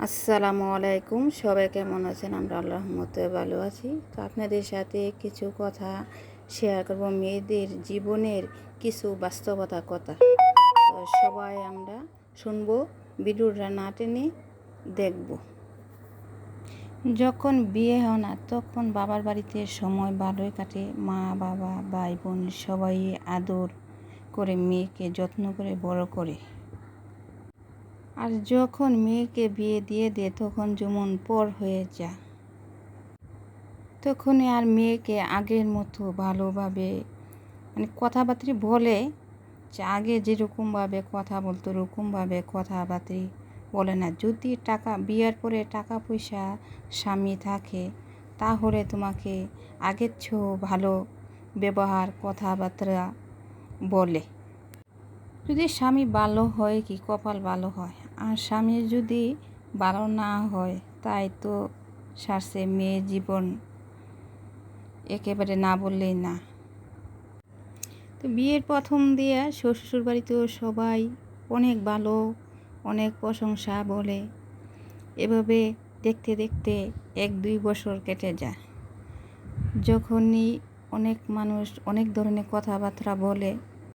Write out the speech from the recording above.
আসসালামু আলাইকুম, সবাই কেমন আছেন? আমরা আল্লাহ রহমতে ভালো আছি। তো আপনাদের সাথে কিছু কথা শেয়ার করব, মেয়েদের জীবনের কিছু বাস্তবতা কথা। তো সবাই আমরা শুনব ভিডিওটা না টেনে দেখব। যখন বিয়ে হয় না, তখন বাবার বাড়িতে সময় ভালোই কাটে। মা, বাবা, ভাই, বোন সবাই আদর করে, মেয়েকে যত্ন করে, বড় করে। আর যখন মেয়েকে বিয়ে দিয়ে দে, তখন যেমন পর হয়ে যা। তখনই আর মেয়েকে আগের মতো ভালোভাবে মানে কথাবার্তা বলে, যে আগে যেরকমভাবে কথা বলতো, ওরকমভাবে কথাবার্তা বলে না। যদি টাকা, বিয়ের পরে টাকা পয়সা স্বামী থাকে, তাহলে তোমাকে আগের চেয়েও ভালো ব্যবহার, কথাবার্তা বলে। যদি স্বামী ভালো হয় কি, কপাল ভালো হয়? আর স্বামী যদি ভালো না হয়, তাই তো সারছে মেয়ে জীবন। একেবারে না বললেই না। তো বিয়ের প্রথম দিয়ে শ্বশুর বাড়িতেও সবাই অনেক ভালো, অনেক প্রশংসা বলে। এভাবে দেখতে দেখতে এক দুই বছর কেটে যায়। যখনই অনেক মানুষ অনেক ধরনের কথাবার্তা বলে